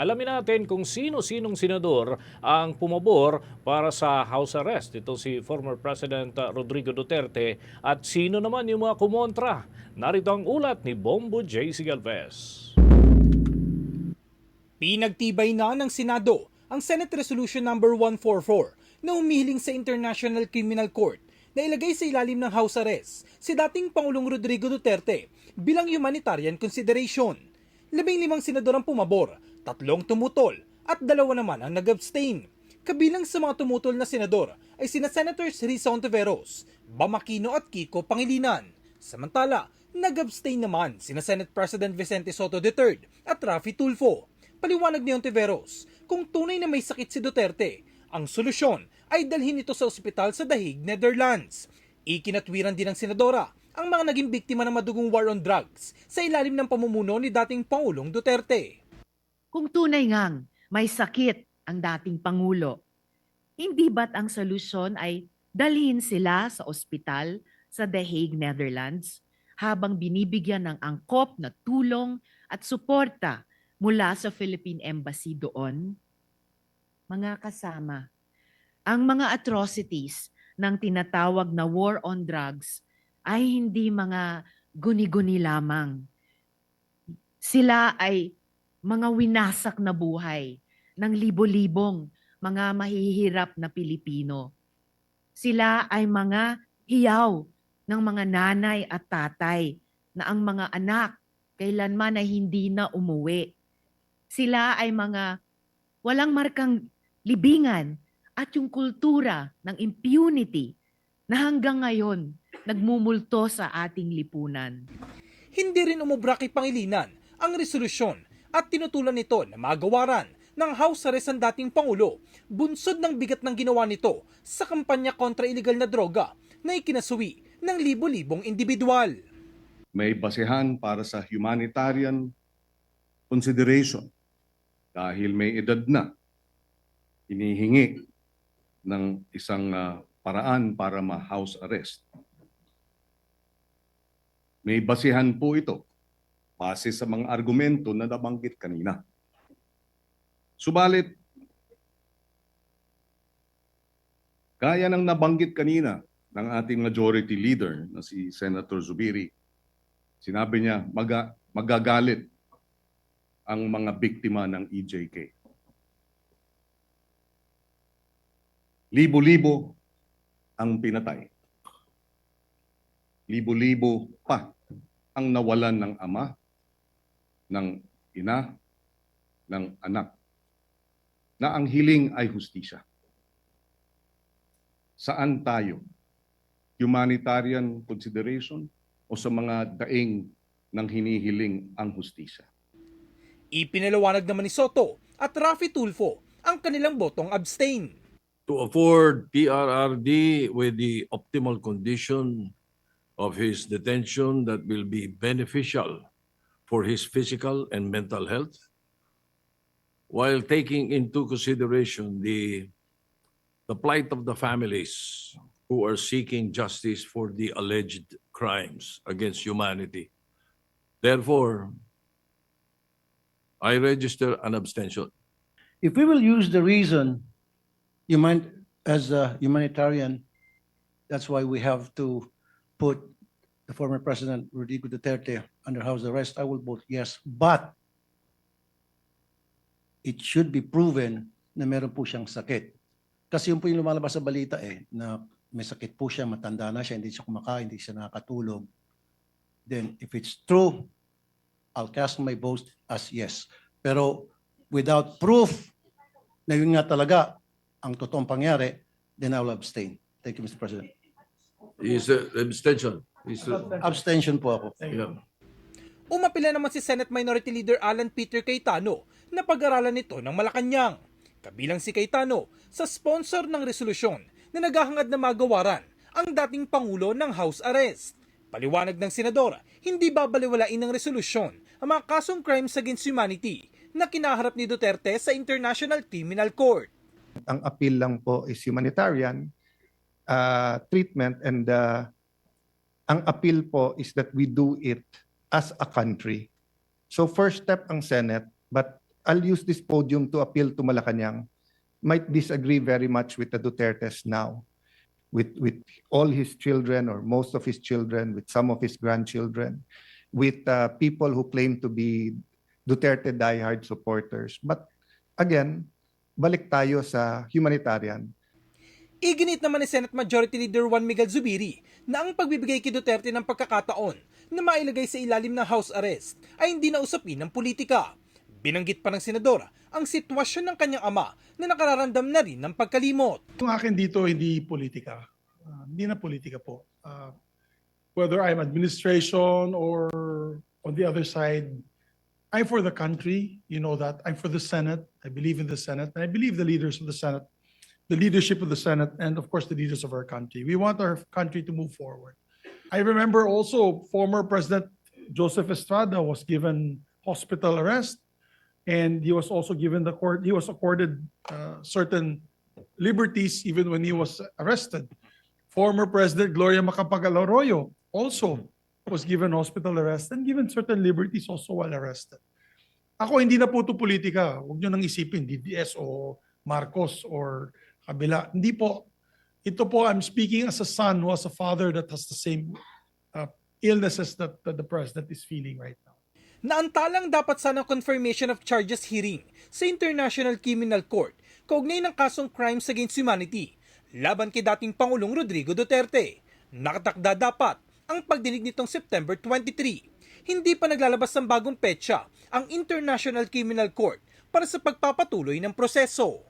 Alamin natin kung sino-sinong senador ang pumabor para sa house arrest. Ito si former President Rodrigo Duterte at sino naman yung mga kumontra. Narito ang ulat ni Bombo J. Galvez. Pinagtibay na ng Senado ang Senate Resolution Number 144 na umihiling sa International Criminal Court na ilagay sa ilalim ng house arrest si dating Pangulong Rodrigo Duterte bilang humanitarian consideration. Labing limang senador ang pumabor, tatlong tumutol at dalawa naman ang nag-abstain. Kabilang sa mga tumutol na senador ay sina Senators Risa Ontiveros, Bam Aquino at Kiko Pangilinan. Samantala, nag-abstain naman sina Senate President Vicente Soto III at Rafi Tulfo. Paliwanag ni Ontiveros, kung tunay na may sakit si Duterte, ang solusyon ay dalhin ito sa ospital sa Dahig, Netherlands. Ikinatwiran din ng senadora ang mga naging biktima ng madugong war on drugs sa ilalim ng pamumuno ni dating Pangulong Duterte. Kung tunay ngang may sakit ang dating Pangulo, hindi ba't ang solusyon ay dalhin sila sa ospital sa The Hague, Netherlands habang binibigyan ng angkop na tulong at suporta mula sa Philippine Embassy doon? Mga kasama, ang mga atrocities ng tinatawag na war on drugs ay hindi mga guni-guni lamang. Sila ay mga winasak na buhay ng libo-libong mga mahihirap na Pilipino. Sila ay mga hiyaw ng mga nanay at tatay na ang mga anak kailanman ay hindi na umuwi. Sila ay mga walang markang libingan at yung kultura ng impunity na hanggang ngayon nagmumulto sa ating lipunan. Hindi rin umubra kay Pangilinan ang resolusyon at tinutulan nito na magawaran ng House Arrest ang dating Pangulo, bunsod ng bigat ng ginawa nito sa kampanya kontra iligal na droga na ikinasuwi ng libo-libong individual. may basehan para sa humanitarian consideration dahil may edad na inihingi ng isang ah, paraan para ma-house arrest. May basehan po ito base sa mga argumento na nabanggit kanina. Subalit, gaya ng nabanggit kanina ng ating majority leader na si Senator Zubiri, Sinabi niya, maga, magagalit ang mga biktima ng EJK. Libo-libo ang pinatay. Libo-libo pa ang nawalan ng ama, ng ina, ng anak, na ang hiling ay hustisya. Saan tayo? Humanitarian consideration? o sa mga daing ng hinihiling ang hustisya. Ipinaliwanag naman ni Soto at Rafi Tulfo ang kanilang botong abstain. to afford PRRD with the optimal condition of his detention that will be beneficial for his physical and mental health, while taking into consideration the, the plight of the families who are seeking justice for the alleged crimes against humanity. Therefore, I register an abstention. if we will use the reason you human as a humanitarian, that's why we have to put the former president Rodrigo Duterte under house arrest. I will vote yes, but it should be proven na meron po siyang sakit. Kasi yun po yung lumalabas sa balita eh, na may sakit po siya, matanda na siya, hindi siya kumakain, hindi siya nakakatulog. Then if it's true, I'll cast my vote as yes. Pero without proof na yun nga talaga ang totoong pangyari, then I will abstain. Thank you, Mr. President. Is a abstention. Abstention po ako. yeah. Umapila naman si Senate Minority Leader Alan Peter Cayetano na pag-aralan nito ng Malacanang. Kabilang si Cayetano sa sponsor ng resolusyon na naghahangad na magawaran ang dating Pangulo ng House Arrest. Paliwanag ng Senador, hindi babaliwalain ng resolusyon ang mga kasong crimes against humanity na kinaharap ni Duterte sa International Criminal Court. ang appeal lang po is humanitarian uh, treatment and uh, ang appeal po is that we do it as a country. So first step ang Senate but I'll use this podium to appeal to Malacanang, might disagree very much with the Dutertes now, with, with all his children or most of his children, with some of his grandchildren, with uh, people who claim to be Duterte diehard supporters. But again, balik tayo sa humanitarian. Iginit naman ni Senate Majority Leader Juan Miguel Zubiri na ang pagbibigay kay Duterte ng pagkakataon na mailagay sa ilalim ng house arrest ay hindi na usapin ng politika. Binanggit pa ng senadora ang sitwasyon ng kanyang ama na nakararamdam na rin ng pagkalimot. Yung akin dito, hindi politika. Ah, hindi na politika po. Ah, whether I'm administration or on the other side, I'm for the country. You know that. I'm for the Senate. I believe in the Senate. And I believe the leaders of the Senate, the leadership of the Senate, and of course the leaders of our country. We want our country to move forward. I remember also former President Joseph Estrada was given hospital arrest and he was also given the court, he was accorded uh, certain liberties even when he was arrested. Former President Gloria Macapagal Arroyo also was given hospital arrest and given certain liberties also while arrested. Ako hindi na po ito politika. Huwag nyo nang isipin, DDS o Marcos or kabila. Hindi po. Ito po, I'm speaking as a son who has a father that has the same uh, illnesses that, that the president is feeling right now. Naantalang dapat sana confirmation of charges hearing sa International Criminal Court kaugnay ng kasong crimes against humanity laban kay dating Pangulong Rodrigo Duterte. Nakatakda dapat ang pagdinig nitong September 23. Hindi pa naglalabas ng bagong petsa ang International Criminal Court para sa pagpapatuloy ng proseso.